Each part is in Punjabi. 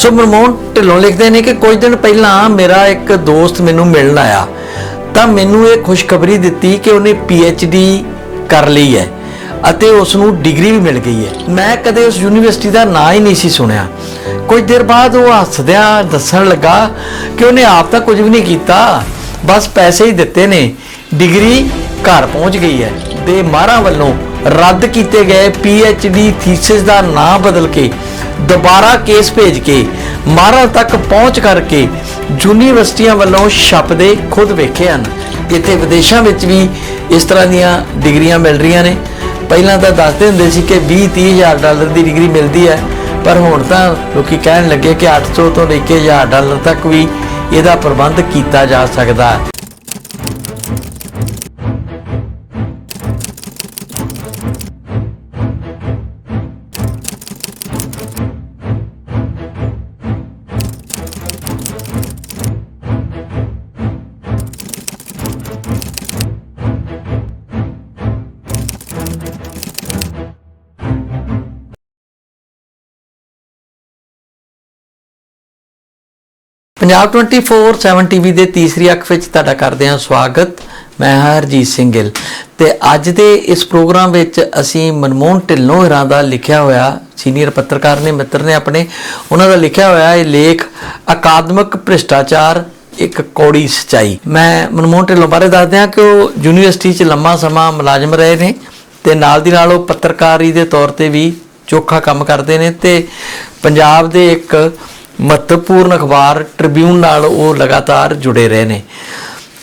ਸੋ ਮਨਮੋਹਨ ਢਿੱਲੋਂ ਲਿਖਦੇ ਨੇ ਕਿ ਕੁਝ ਦਿਨ ਪਹਿਲਾਂ ਮੇਰਾ ਇੱਕ ਦੋਸਤ ਮੈਨੂੰ ਮਿਲਣ ਆਇਆ। ਤਾਂ ਮੈਨੂੰ ਇਹ ਖੁਸ਼ਖਬਰੀ ਦਿੱਤੀ ਕਿ ਉਹਨੇ ਡੀ ਕਰ ਲਈ ਹੈ ਅਤੇ ਉਸ ਨੂੰ ਡਿਗਰੀ ਵੀ ਮਿਲ ਗਈ ਹੈ। ਮੈਂ ਕਦੇ ਉਸ ਯੂਨੀਵਰਸਿਟੀ ਦਾ ਨਾਂ ਹੀ ਨਹੀਂ ਸੀ ਸੁਣਿਆ। ਕੁਝ ਦੇਰ ਬਾਅਦ ਉਹ ਹੱਸਦਿਆਂ ਦੱਸਣ ਲੱਗਾ ਕਿ ਉਹਨੇ ਆਪ ਤਾਂ ਕੁਝ ਵੀ ਨਹੀਂ ਕੀਤਾ, ਬਸ ਪੈਸੇ ਹੀ ਦਿੱਤੇ ਨੇ। ਡਿਗਰੀ ਘਰ ਪਹੁੰਚ ਗਈ ਹੈ ਦੇ ਮਾਹਰਾਂ ਵੱਲੋਂ ਰੱਦ ਕੀਤੇ ਗਏ ਡੀ ਥੀਸਿਸ ਦਾ ਨਾਂ ਬਦਲ ਕੇ ਦੁਬਾਰਾ ਕੇਸ ਭੇਜ ਕੇ ਮਾਹਰਾਂ ਤੱਕ ਪਹੁੰਚ ਕਰਕੇ ਯੂਨੀਵਰਸਿਟੀਆਂ ਵੱਲੋਂ ਛਪਦੇ ਖੁਦ ਵੇਖੇ ਹਨ। ਇੱਥੇ ਵਿਦੇਸ਼ਾਂ ਵਿੱਚ ਵੀ ਇਸ ਤਰ੍ਹਾਂ ਦੀਆਂ ਡਿਗਰੀਆਂ ਮਿਲ ਰਹੀਆਂ ਨੇ। ਪਹਿਲਾਂ ਤਾਂ ਦੱਸਦੇ ਹੁੰਦੇ ਸੀ ਕਿ 20 30 ਹਜ਼ਾਰ ਡਾਲਰ ਦੀ ਡਿਗਰੀ ਮਿਲਦੀ ਹੈ, ਪਰ ਹੁਣ ਤਾਂ ਲੋਕੀ ਕਹਿਣ ਲੱਗੇ ਕਿ 800 ਤੋਂ ਲੈ ਕੇ 1000 ਡਾਲਰ ਤੱਕ ਵੀ ਇਹਦਾ ਪ੍ਰਬੰਧ ਕੀਤਾ ਜਾ ਸਕਦਾ ਹੈ। ਪੰਜਾਬ 24/7 ਟੀਵੀ ਦੇ ਤੀਸਰੀ ਅੱਖ ਵਿੱਚ ਤੁਹਾਡਾ ਕਰਦੇ ਹਾਂ ਸਵਾਗਤ। ਮੈਂ ਹਰਜੀਤ ਸਿੰਘ ਗਿੱਲ। ਤੇ ਅੱਜ ਦੇ ਇਸ ਪ੍ਰੋਗਰਾਮ ਵਿੱਚ ਅਸੀਂ ਮਨਮੋਹਨ ਢਿੱਲੋਂ ਹੋਰਾਂ ਦਾ ਲਿਖਿਆ ਹੋਇਆ ਸੀਨੀਅਰ ਪੱਤਰਕਾਰ ਨੇ, ਮਿੱਤਰ ਨੇ ਆਪਣੇ, ਉਹਨਾਂ ਦਾ ਲਿਖਿਆ ਹੋਇਆ ਇਹ ਲੇਖ, ਅਕਾਦਮਿਕ ਭ੍ਰਿਸ਼ਟਾਚਾਰ, ਇੱਕ ਕੌੜੀ ਸਚਾਈ। ਮੈਂ ਮਨਮੋਹਨ ਢਿੱਲੋਂ ਬਾਰੇ ਦੱਸਦੇ ਹਾਂ ਕਿ ਉਹ ਯੂਨੀਵਰਸਿਟੀ 'ਚ ਲੰਮਾ ਸਮਾਂ ਮੁਲਾਜ਼ਮ ਰਹੇ ਨੇ ਤੇ ਨਾਲ ਦੀ ਨਾਲ ਉਹ ਪੱਤਰਕਾਰੀ ਦੇ ਤੌਰ ਤੇ ਵੀ ਚੋਖਾ ਕੰਮ ਕਰਦੇ ਨੇ ਤੇ ਪੰਜਾਬ ਦੇ ਇੱਕ ਮਹੱਤਵਪੂਰਨ ਅਖਬਾਰ ਟ੍ਰਿਬਿਊਨ ਨਾਲ ਉਹ ਲਗਾਤਾਰ ਜੁੜੇ ਰਹੇ ਨੇ।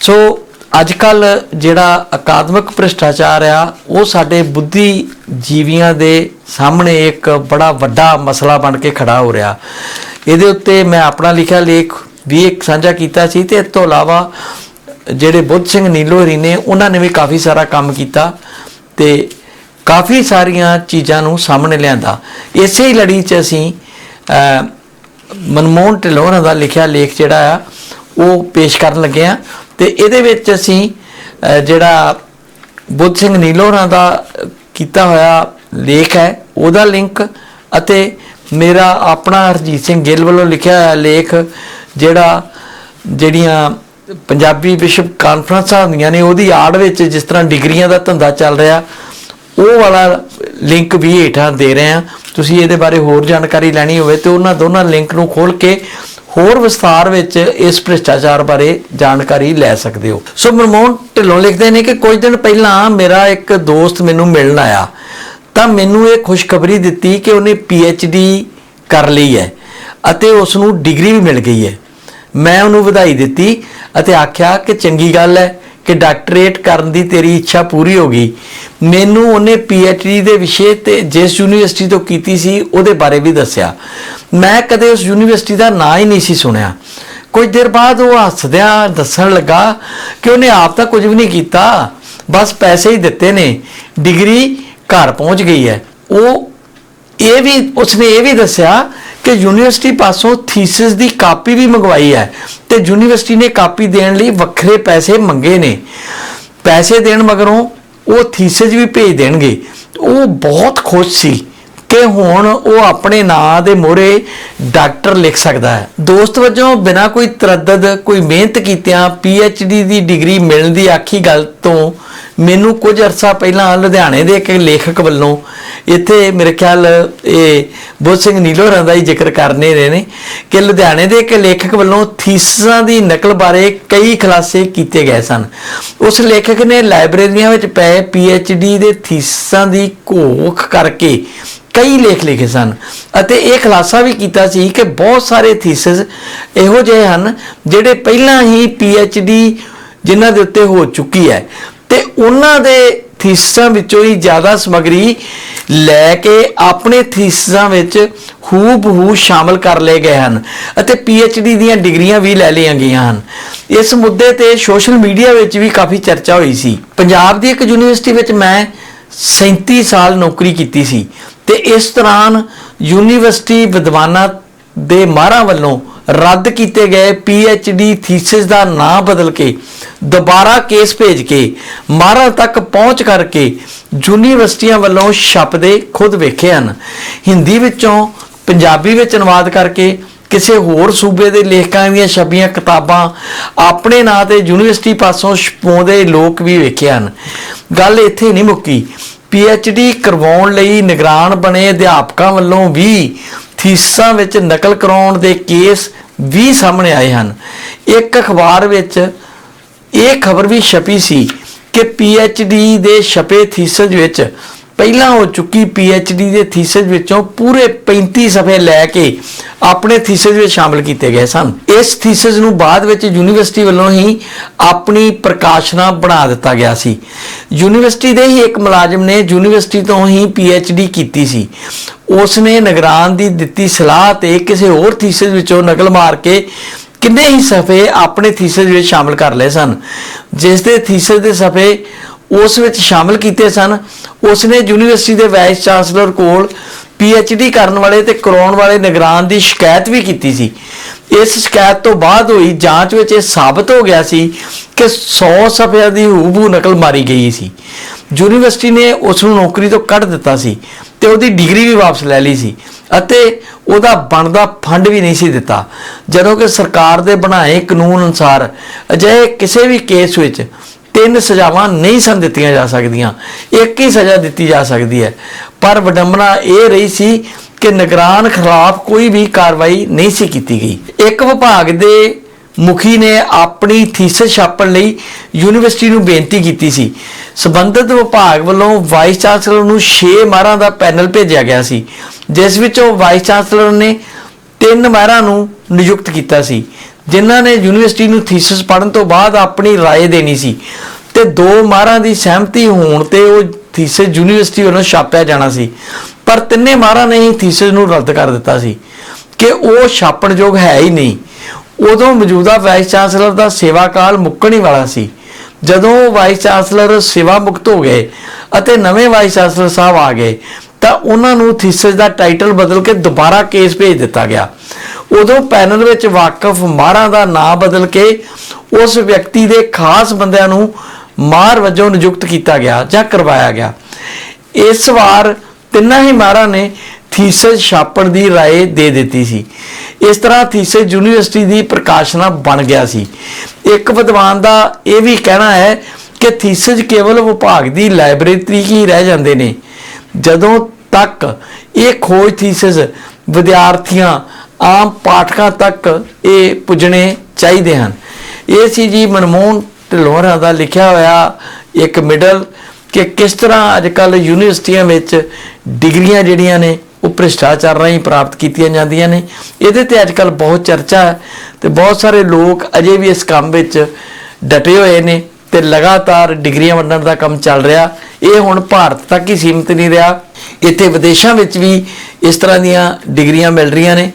ਸੋ ਅੱਜ ਕੱਲ ਜਿਹੜਾ ਅਕਾਦਮਿਕ ਭ੍ਰਿਸ਼ਟਾਚਾਰ ਆ, ਉਹ ਸਾਡੇ ਬੁੱਧੀ ਜੀਵੀਆਂ ਦੇ ਸਾਹਮਣੇ ਇੱਕ ਬੜਾ ਵੱਡਾ ਮਸਲਾ ਬਣ ਕੇ ਖੜਾ ਹੋ ਰਿਹਾ। ਇਹਦੇ ਉੱਤੇ ਮੈਂ ਆਪਣਾ ਲਿਖਿਆ ਲੇਖ ਵੀ ਇੱਕ ਸਾਂਝਾ ਕੀਤਾ ਸੀ ਤੇ ਇਸ ਤੋਂ ਇਲਾਵਾ ਜਿਹੜੇ ਬੁੱਧ ਸਿੰਘ ਨੀਲੋਹਰੀ ਨੇ, ਉਹਨਾਂ ਨੇ ਵੀ ਕਾਫੀ ਸਾਰਾ ਕੰਮ ਕੀਤਾ ਤੇ ਕਾਫੀ ਸਾਰੀਆਂ ਚੀਜ਼ਾਂ ਨੂੰ ਸਾਹਮਣੇ ਲਿਆਂਦਾ। ਇਸੇ ਹੀ ਲੜੀ 'ਚ ਅਸੀਂ ਮਨਮੋਹਨ ਢਿੱਲੋਂ ਹੋਰਾਂ ਦਾ ਲਿਖਿਆ ਲੇਖ ਜਿਹੜਾ ਆ, ਉਹ ਪੇਸ਼ ਕਰਨ ਲੱਗੇ ਆ। ਤੇ ਇਹਦੇ ਵਿੱਚ ਅਸੀਂ ਜਿਹੜਾ ਬੁੱਧ ਸਿੰਘ ਨੀਲੋਂ ਹੋਰਾਂ ਦਾ ਕੀਤਾ ਹੋਇਆ ਲੇਖ ਹੈ, ਉਹਦਾ ਲਿੰਕ ਅਤੇ ਮੇਰਾ ਆਪਣਾ ਹਰਜੀਤ ਸਿੰਘ ਗਿੱਲ ਵੱਲੋਂ ਲਿਖਿਆ ਹੋਇਆ ਲੇਖ ਜਿਹੜਾ ਜਿਹੜੀਆਂ ਪੰਜਾਬੀ ਵਿਸ਼ਵ ਕਾਨਫਰੰਸਾਂ ਹੁੰਦੀਆਂ ਨੇ, ਉਹਦੀ ਆੜ ਵਿੱਚ ਜਿਸ ਤਰ੍ਹਾਂ ਡਿਗਰੀਆਂ ਦਾ ਧੰਦਾ ਚੱਲ ਰਿਹਾ ਉਹ ਵਾਲਾ ਲਿੰਕ ਵੀ ਹੇਠਾਂ ਦੇ ਰਹੇ ਹਾਂ। ਤੁਸੀਂ ਇਹਦੇ ਬਾਰੇ ਹੋਰ ਜਾਣਕਾਰੀ ਲੈਣੀ ਹੋਵੇ ਤੇ ਉਹਨਾਂ ਦੋਨਾਂ ਲਿੰਕ ਨੂੰ ਖੋਲ ਕੇ ਹੋਰ ਵਿਸਥਾਰ ਵਿੱਚ ਇਸ ਭ੍ਰਿਸ਼ਟਾਚਾਰ ਬਾਰੇ ਜਾਣਕਾਰੀ ਲੈ ਸਕਦੇ ਹੋ। ਸੋ ਮਨਮੋਹਨ, ਢਿੱਲੋਂ ਲਿਖਦੇ ਨੇ ਕਿ ਕੁਝ ਦਿਨ ਪਹਿਲਾਂ ਮੇਰਾ ਇੱਕ ਦੋਸਤ ਮੈਨੂੰ ਮਿਲਣ ਆਇਆ। ਤਾਂ ਮੈਨੂੰ ਇਹ ਖੁਸ਼ਖਬਰੀ ਦਿੱਤੀ ਕਿ ਉਹਨੇ ਡੀ ਕਰ ਲਈ ਹੈ ਅਤੇ ਉਸ ਨੂੰ ਡਿਗਰੀ ਵੀ ਮਿਲ ਗਈ ਹੈ। ਮੈਂ ਉਹਨੂੰ ਵਧਾਈ ਦਿੱਤੀ ਅਤੇ ਆਖਿਆ ਕਿ ਚੰਗੀ ਗੱਲ ਹੈ ਕਿ ਡਾਕਟਰੇਟ ਕਰਨ ਦੀ ਤੇਰੀ ਇੱਛਾ ਪੂਰੀ ਹੋ ਗਈ। ਮੈਨੂੰ ਉਹਨੇ ਡੀ ਦੇ ਵਿਸ਼ੇ ਤੇ ਜਿਸ ਯੂਨੀਵਰਸਿਟੀ ਤੋਂ ਕੀਤੀ ਸੀ, ਉਹਦੇ ਬਾਰੇ ਵੀ ਦੱਸਿਆ। ਮੈਂ ਕਦੇ ਉਸ ਯੂਨੀਵਰਸਿਟੀ ਦਾ ਨਾਂ ਹੀ ਨਹੀਂ ਸੀ ਸੁਣਿਆ। ਕੁਝ ਦੇਰ ਬਾਅਦ ਉਹ ਹੱਸਦਿਆਂ ਦੱਸਣ ਲੱਗਾ ਕਿ ਉਹਨੇ ਆਪ ਤਾਂ ਕੁਝ ਵੀ ਨਹੀਂ ਕੀਤਾ। ਬਸ ਪੈਸੇ ਹੀ ਦਿੱਤੇ ਨੇ। ਡਿਗਰੀ ਘਰ ਪਹੁੰਚ ਗਈ ਹੈ। ਉਹ ਇਹ ਵੀ, ਉਸਨੇ ਇਹ ਵੀ ਦੱਸਿਆ ਕਿ ਯੂਨੀਵਰਸਿਟੀ ਪਾਸੋਂ ਥੀਸਿਸ ਦੀ ਕਾਪੀ ਵੀ ਮੰਗਵਾਈ ਹੈ ਤੇ ਯੂਨੀਵਰਸਿਟੀ ਨੇ ਕਾਪੀ ਦੇਣ ਲਈ ਵੱਖਰੇ ਪੈਸੇ ਮੰਗੇ ਨੇ। ਪੈਸੇ ਦੇਣ ਮਗਰੋਂ ਉਹ ਥੀਸਿਸ ਵੀ ਭੇਜ ਦੇਣਗੇ। ਉਹ ਬਹੁਤ ਖੁਸ਼ ਸੀ ਕਿ ਹੁਣ ਉਹ ਆਪਣੇ ਨਾਂ ਦੇ ਮੋਹਰੇ ਡਾਕਟਰ ਲਿਖ ਸਕਦਾ ਹੈ। ਦੋਸਤ ਵਜੋਂ ਬਿਨਾਂ ਕੋਈ ਤਰੱਦਦ, ਕੋਈ ਮਿਹਨਤ ਕੀਤਿਆਂ ਡੀ ਦੀ ਡਿਗਰੀ ਮਿਲਣ ਦੀ ਆਖੀ ਗੱਲ ਤੋਂ ਮੈਨੂੰ ਕੁਝ ਅਰਸਾ ਪਹਿਲਾਂ ਲੁਧਿਆਣੇ ਦੇ ਇੱਕ ਲੇਖਕ ਵੱਲੋਂ ਇੱਥੇ ਮੇਰੇ ਖਿਆਲ ਇਹ ਬੁੱਧ ਸਿੰਘ ਨੀਲੋਰਾਂ ਦਾ ਹੀ ਜ਼ਿਕਰ ਕਰਨੇ ਰਹੇ ਨੇ ਕਿ ਲੁਧਿਆਣੇ ਦੇ ਇੱਕ ਲੇਖਕ ਵੱਲੋਂ ਥੀਸਾਂ ਦੀ ਨਕਲ ਬਾਰੇ ਕਈ ਖੁਲਾਸੇ ਕੀਤੇ ਗਏ ਸਨ। ਉਸ ਲੇਖਕ ਨੇ ਲਾਇਬ੍ਰੇਰੀਆਂ ਵਿੱਚ ਪਏ ਪੀ ਐਚ ਡੀ ਦੇ ਥੀਸਾਂ ਦੀ ਘੋਖ ਕਰਕੇ ਕਈ ਲੇਖ ਲਿਖੇ ਸਨ ਅਤੇ ਇਹ ਖੁਲਾਸਾ ਵੀ ਕੀਤਾ ਸੀ ਕਿ ਬਹੁਤ ਸਾਰੇ ਥੀਸਿਸ ਇਹੋ ਜਿਹੇ ਹਨ ਜਿਹੜੇ ਪਹਿਲਾਂ ਹੀ ਪੀ ਐਚ ਡੀ ਜਿਨ੍ਹਾਂ ਦੇ ਉੱਤੇ ਹੋ ਚੁੱਕੀ ਹੈ। ਤੇ ਉਹਨਾਂ ਦੇ ਥੀਸਾਂ ਵਿੱਚੋਂ ਹੀ ਜ਼ਿਆਦਾ ਸਮਗਰੀ ਲੈ ਕੇ ਆਪਣੇ ਥੀਸਾਂ ਵਿੱਚ ਹੂਬਹੂ ਸ਼ਾਮਲ ਕਰ ਲਏ ਗਏ ਹਨ ਅਤੇ ਡੀ ਦੀਆਂ ਡਿਗਰੀਆਂ ਵੀ ਲੈ ਲਈਆਂ ਗਈਆਂ ਹਨ। ਇਸ ਮੁੱਦੇ ਤੇ ਸੋਸ਼ਲ ਮੀਡੀਆ ਵਿੱਚ ਵੀ ਕਾਫੀ ਚਰਚਾ ਹੋਈ ਸੀ। ਪੰਜਾਬ ਦੀ ਇੱਕ ਯੂਨੀਵਰਸਿਟੀ ਵਿੱਚ ਮੈਂ 37 ਸਾਲ ਨੌਕਰੀ ਕੀਤੀ ਸੀ ਤੇ ਇਸ ਦੌਰਾਨ ਯੂਨੀਵਰਸਿਟੀ ਵਿਦਵਾਨਾਂ ਦੇ ਮਾਹਰਾਂ ਵੱਲੋਂ ਰੱਦ ਕੀਤੇ ਗਏ ਡੀ ਥੀਸਿਸ ਦਾ ਨਾਂ ਬਦਲ ਕੇ, ਦੁਬਾਰਾ ਕੇਸ ਭੇਜ ਕੇ ਮਾਹਰਾਂ ਤੱਕ ਪਹੁੰਚ ਕਰਕੇ ਯੂਨੀਵਰਸਿਟੀਆਂ ਵੱਲੋਂ ਛਪਦੇ ਖੁਦ ਵੇਖੇ ਹਨ। ਹਿੰਦੀ ਵਿੱਚੋਂ, ਪੰਜਾਬੀ ਵਿੱਚ ਅਨੁਵਾਦ ਕਰਕੇ ਕਿਸੇ ਹੋਰ ਸੂਬੇ ਦੇ ਲੇਖਕਾਂ ਦੀਆਂ ਛਪੀਆਂ ਕਿਤਾਬਾਂ ਆਪਣੇ ਨਾਂ ਤੇ ਯੂਨੀਵਰਸਿਟੀ ਪਾਸੋਂ ਛਪਾਉਂਦੇ ਲੋਕ ਵੀ ਵੇਖੇ ਹਨ। ਗੱਲ ਇੱਥੇ ਨਹੀਂ ਮੁੱਕੀ। ਡੀ ਕਰਵਾਉਣ ਲਈ ਨਿਗਰਾਨ ਬਣੇ ਅਧਿਆਪਕਾਂ ਵੱਲੋਂ ਵੀ ਥੀਸਾਂ ਵਿੱਚ ਨਕਲ ਕਰਾਉਣ ਦੇ ਕੇਸ ਵੀ ਸਾਹਮਣੇ ਆਏ ਹਨ। ਇੱਕ ਅਖਬਾਰ ਵਿੱਚ ਇਹ ਖਬਰ ਵੀ ਛਪੀ ਸੀ ਕਿ ਡੀ ਦੇ ਛਪੇ ਥੀਸਿਸ ਵਿੱਚ ਪਹਿਲਾਂ ਹੋ ਚੁੱਕੀ ਡੀ ਦੇ ਥੀਸਿਸ ਵਿੱਚੋਂ ਪੂਰੇ 35 ਸਫ਼ੇ ਲੈ ਕੇ ਆਪਣੇ ਥੀਸਿਸ ਵਿੱਚ ਸ਼ਾਮਲ ਕੀਤੇ ਗਏ ਸਨ। ਇਸ ਥੀਸਿਸ ਨੂੰ ਬਾਅਦ ਵਿੱਚ ਯੂਨੀਵਰਸਿਟੀ ਵੱਲੋਂ ਹੀ ਆਪਣੀ ਪ੍ਰਕਾਸ਼ਨਾ ਬਣਾ ਦਿੱਤਾ ਗਿਆ ਸੀ। ਯੂਨੀਵਰਸਿਟੀ ਦੇ ਹੀ ਇੱਕ ਮੁਲਾਜ਼ਮ ਨੇ ਯੂਨੀਵਰਸਿਟੀ ਤੋਂ ਹੀ ਡੀ ਕੀਤੀ ਸੀ। ਉਸ ਨੇ ਨਿਗਰਾਨ ਦੀ ਦਿੱਤੀ ਸਲਾਹ ਤੇ ਕਿਸੇ ਹੋਰ ਥੀਸਿਸ ਵਿੱਚੋਂ ਨਕਲ ਮਾਰ ਕੇ ਕਿੰਨੇ ਹੀ ਸਫ਼ੇ ਆਪਣੇ ਥੀਸਿਸ ਵਿੱਚ ਸ਼ਾਮਲ ਕਰ ਲਏ ਸਨ। ਜਿਸ ਦੇ ਥੀਸਿਸ ਦੇ ਸਫ਼ੇ ਉਸ ਵਿੱਚ ਸ਼ਾਮਲ ਕੀਤੇ ਸਨ। ਉਸ ਨੇ ਯੂਨੀਵਰਸਿਟੀ ਦੇ ਵਾਈਸ ਚਾਂਸਲਰ ਕੋਲ ਡੀ ਕਰਨ ਵਾਲੇ ਤੇ ਕਰਾਉਣ ਵਾਲੇ ਨਿਗਰਾਨ ਦੀ ਸ਼ਿਕਾਇਤ ਵੀ ਕੀਤੀ ਸੀ। ਇਸ ਸ਼ਿਕਾਇਤ ਤੋਂ ਬਾਅਦ ਹੋਈ ਜਾਂਚ ਵਿੱਚ ਇਹ ਸਾਬਤ ਹੋ ਗਿਆ ਸੀ ਕਿ 100 ਸਫ਼ਿਆਂ ਦੀ ਹੂਬਹੂ ਨਕਲ ਮਾਰੀ ਗਈ ਸੀ। ਯੂਨੀਵਰਸਿਟੀ ਨੇ ਉਸ ਨੂੰ ਨੌਕਰੀ ਤੋਂ ਕੱਢ ਦਿੱਤਾ ਸੀ ਤੇ ਉਹਦੀ ਡਿਗਰੀ ਵੀ ਵਾਪਸ ਲੈ ਲਈ ਸੀ ਅਤੇ ਉਹਦਾ ਬਣਦਾ ਫੰਡ ਵੀ ਨਹੀਂ ਸੀ ਦਿੱਤਾ। ਜਦੋਂ ਕਿ ਸਰਕਾਰ ਦੇ ਬਣਾਏ ਕਾਨੂੰਨ ਅਨੁਸਾਰ ਅਜਿਹੇ ਕਿਸੇ ਵੀ ਕੇਸ ਵਿੱਚ ਤਿੰਨ ਸਜ਼ਾਵਾਂ ਨਹੀਂ ਸਨ ਦਿੱਤੀਆਂ ਜਾ ਸਕਦੀਆਂ, ਇੱਕ ਹੀ ਸਜ਼ਾ ਦਿੱਤੀ ਜਾ ਸਕਦੀ ਹੈ। ਪਰ ਵਿਡੰਬਨਾ ਇਹ ਰਹੀ ਸੀ ਕਿ ਨਿਗਰਾਨ ਖਿਲਾਫ ਕੋਈ ਵੀ ਕਾਰਵਾਈ ਨਹੀਂ ਸੀ ਕੀਤੀ ਗਈ। ਇੱਕ ਵਿਭਾਗ ਦੇ ਮੁਖੀ ਨੇ ਆਪਣੀ ਥੀਸਿਸ ਛਾਪਣ ਲਈ ਯੂਨੀਵਰਸਿਟੀ ਨੂੰ ਬੇਨਤੀ ਕੀਤੀ ਸੀ। ਸਬੰਧਤ ਵਿਭਾਗ ਵੱਲੋਂ ਵਾਈਸ ਚਾਂਸਲਰ ਨੂੰ 6 ਮਾਰਾਂ ਦਾ ਪੈਨਲ ਭੇਜਿਆ ਗਿਆ ਸੀ, ਜਿਸ ਵਿੱਚੋਂ ਵਾਈਸ ਚਾਂਸਲਰ ਨੇ ਤਿੰਨ ਮਾਰਾਂ ਨੂੰ ਨਿਯੁਕਤ ਕੀਤਾ ਸੀ। ਜਿਨ੍ਹਾਂ ਨੇ ਯੂਨੀਵਰਸਿਟੀ ਨੂੰ ਥੀਸਿਸ ਪੜ੍ਹਨ ਤੋਂ ਬਾਅਦ ਆਪਣੀ رائے ਦੇਣੀ ਸੀ ਤੇ ਦੋ ਮਾਰਾਂ ਦੀ ਸਹਿਮਤੀ ਹੋਣ ਤੇ ਉਹ ਥੀਸਿਸ ਯੂਨੀਵਰਸਿਟੀ ਵੱਲੋਂ ਛਾਪਿਆ ਜਾਣਾ ਸੀ ਪਰ ਤਿੰਨੇ ਮਾਰਾਂ ਨੇ ਹੀ ਥੀਸਿਸ ਨੂੰ ਰੱਦ ਕਰ ਦਿੱਤਾ ਸੀ ਕਿ ਉਹ ਛਾਪਣਯੋਗ ਹੈ ਹੀ ਨਹੀਂ ਉਦੋਂ ਮੌਜੂਦਾ ਵਾਈਸ ਚਾਂਸਲਰ ਦਾ ਸੇਵਾ ਕਾਲ ਮੁੱਕਣ ਹੀ ਵਾਲਾ ਸੀ ਜਦੋਂ ਵਾਈਸ ਚਾਂਸਲਰ ਸੇਵਾ ਮੁਕਤ ਹੋ ਗਏ ਅਤੇ ਨਵੇਂ ਵਾਈਸ ਚਾਂਸਲਰ ਸਾਹਿਬ ਆ ਗਏ ਤਾਂ ਉਹਨਾਂ ਨੂੰ ਥੀਸਿਸ ਦਾ ਟਾਈਟਲ ਬਦਲ ਕੇ ਦੁਬਾਰਾ ਕੇਸ ਭੇਜ ਦਿੱਤਾ ਗਿਆ ਉਦੋਂ ਪੈਨਲ ਵਿੱਚ ਵਾਕਫ ਮਾਹਰਾਂ ਦਾ ਨਾਮ ਬਦਲ ਕੇ ਉਸ ਵਿਅਕਤੀ ਦੇ ਖਾਸ ਬੰਦਿਆਂ ਨੂੰ ਮਾਰ ਵਜੋਂ ਨਿਯੁਕਤ ਕੀਤਾ ਗਿਆ ਜਾਂ ਕਰਵਾਇਆ ਗਿਆ ਇਸ ਵਾਰ ਤਿੰਨਾਂ ਹੀ ਮਾਹਰਾਂ ਨੇ ਥੀਸਿਸ ਛਾਪਣ ਦੀ رائے ਦੇ ਦਿੱਤੀ ਸੀ ਇਸ ਤਰ੍ਹਾਂ ਥੀਸਿਸ ਯੂਨੀਵਰਸਿਟੀ ਦੀ ਪ੍ਰਕਾਸ਼ਨਾ ਬਣ ਗਿਆ ਸੀ ਇੱਕ ਵਿਦਵਾਨ ਦਾ ਇਹ ਵੀ ਕਹਿਣਾ ਹੈ ਕਿ ਥੀਸਿਸ ਕੇਵਲ ਵਿਭਾਗ ਦੀ ਲਾਇਬ੍ਰੇਰੀ ਹੀ ਰਹਿ ਜਾਂਦੇ ਨੇ ਜਦੋਂ ਤੱਕ ਇਹ ਖੋਜ ਥੀਸਿਸ ਵਿਦਿਆਰਥੀਆਂ ਆਮ ਪਾਠਕਾਂ ਤੱਕ ਇਹ ਪੁੱਜਣੇ ਚਾਹੀਦੇ ਹਨ। ਇਹ ਸੀ ਜੀ ਮਨਮੋਹਨ ਢਿੱਲੋਂ ਦਾ ਲਿਖਿਆ ਹੋਇਆ ਇੱਕ ਮਿਡਲ ਕਿ ਕਿਸ ਤਰ੍ਹਾਂ ਅੱਜ ਕੱਲ ਯੂਨੀਵਰਸਿਟੀਆਂ ਵਿੱਚ ਡਿਗਰੀਆਂ ਜਿਹੜੀਆਂ ਨੇ ਉਹ ਭ੍ਰਿਸ਼ਟਾਚਾਰ ਰਾਹੀਂ ਪ੍ਰਾਪਤ ਕੀਤੀਆਂ ਜਾਂਦੀਆਂ ਨੇ। ਇਹਦੇ ਤੇ ਅੱਜ ਕੱਲ ਬਹੁਤ ਚਰਚਾ ਹੈ ਤੇ ਬਹੁਤ ਸਾਰੇ ਲੋਕ ਅਜੇ ਵੀ ਇਸ ਕੰਮ ਵਿੱਚ ਡਟੇ ਹੋਏ ਨੇ ਤੇ ਲਗਾਤਾਰ ਡਿਗਰੀਆਂ ਵੰਡਣ ਦਾ ਕੰਮ ਚੱਲ ਰਿਹਾ। ਇਹ ਹੁਣ ਭਾਰਤ ਤੱਕ ਹੀ ਸੀਮਿਤ ਨਹੀਂ ਰਿਹਾ। ਇੱਥੇ ਵਿਦੇਸ਼ਾਂ ਵਿੱਚ ਵੀ ਇਸ ਤਰ੍ਹਾਂ ਦੀਆਂ ਡਿਗਰੀਆਂ ਮਿਲ ਰਹੀਆਂ ਨੇ।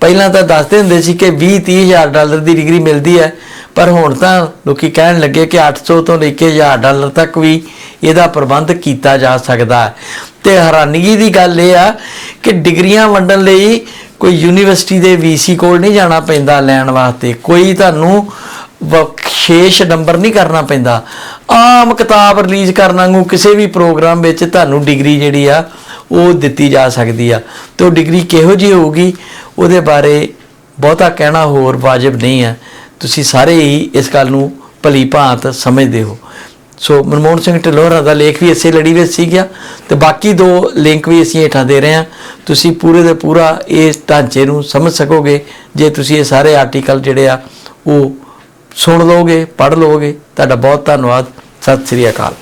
ਪਹਿਲਾਂ ਤਾਂ ਦੱਸਦੇ ਹੁੰਦੇ ਸੀ ਕਿ 20 30 ਹਜ਼ਾਰ ਡਾਲਰ ਦੀ ਡਿਗਰੀ ਮਿਲਦੀ ਹੈ, ਪਰ ਹੁਣ ਤਾਂ ਲੋਕੀ ਕਹਿਣ ਲੱਗੇ ਕਿ 800 ਤੋਂ ਲੈ ਕੇ 1000 ਡਾਲਰ ਤੱਕ ਵੀ ਇਹਦਾ ਪ੍ਰਬੰਧ ਕੀਤਾ ਜਾ ਸਕਦਾ ਹੈ। ਤੇ ਹੈਰਾਨਗੀ ਦੀ ਗੱਲ ਇਹ ਆ ਕਿ ਡਿਗਰੀਆਂ ਵੰਡਣ ਲਈ ਕੋਈ ਯੂਨੀਵਰਸਿਟੀ ਦੇ ਵੀਸੀ ਕੋਲ ਨਹੀਂ ਜਾਣਾ ਪੈਂਦਾ ਲੈਣ ਵਾਸਤੇ। ਕੋਈ ਤੁਹਾਨੂੰ ਵਿਸ਼ੇਸ਼ ਨੰਬਰ ਨਹੀਂ ਕਰਨਾ ਪੈਂਦਾ। ਆਮ ਕਿਤਾਬ ਰਿਲੀਜ਼ ਕਰਨ ਵਾਂਗੂ ਕਿਸੇ ਵੀ ਪ੍ਰੋਗਰਾਮ ਵਿੱਚ ਤੁਹਾਨੂੰ ਡਿਗਰੀ ਜਿਹੜੀ ਆ, ਉਹ ਦਿੱਤੀ ਜਾ ਸਕਦੀ ਆ। ਤੇ ਉਹ ਡਿਗਰੀ ਕਿਹੋ ਜਿਹੀ ਹੋਊਗੀ? ਉਹਦੇ ਬਾਰੇ ਬਹੁਤਾ ਕਹਿਣਾ ਹੋਰ ਵਾਜਬ ਨਹੀਂ ਹੈ। ਤੁਸੀਂ ਸਾਰੇ ਹੀ ਇਸ ਗੱਲ ਨੂੰ ਭਲੀ ਭਾਂਤ ਸਮਝਦੇ ਹੋ। ਸੋ ਮਨਮੋਹਨ ਸਿੰਘ ਢਿੱਲੋਂ ਦਾ ਲੇਖ ਵੀ ਇਸੇ ਲੜੀ ਵਿੱਚ ਸੀ ਗਿਆ ਤੇ ਬਾਕੀ ਦੋ ਲਿੰਕ ਵੀ ਅਸੀਂ ਹੇਠਾਂ ਦੇ ਰਹੇ ਹਾਂ। ਤੁਸੀਂ ਪੂਰੇ ਦੇ ਪੂਰਾ ਇਸ ਢਾਂਚੇ ਨੂੰ ਸਮਝ ਸਕੋਗੇ। ਜੇ ਤੁਸੀਂ ਇਹ ਸਾਰੇ ਆਰਟੀਕਲ ਜਿਹੜੇ ਆ ਉਹ ਸੁਣ ਲਓਗੇ, ਪੜ੍ਹ ਲਓਗੇ, ਤੁਹਾਡਾ ਬਹੁਤ ਧੰਨਵਾਦ। ਸਤਿ ਸ੍ਰੀ ਅਕਾਲ।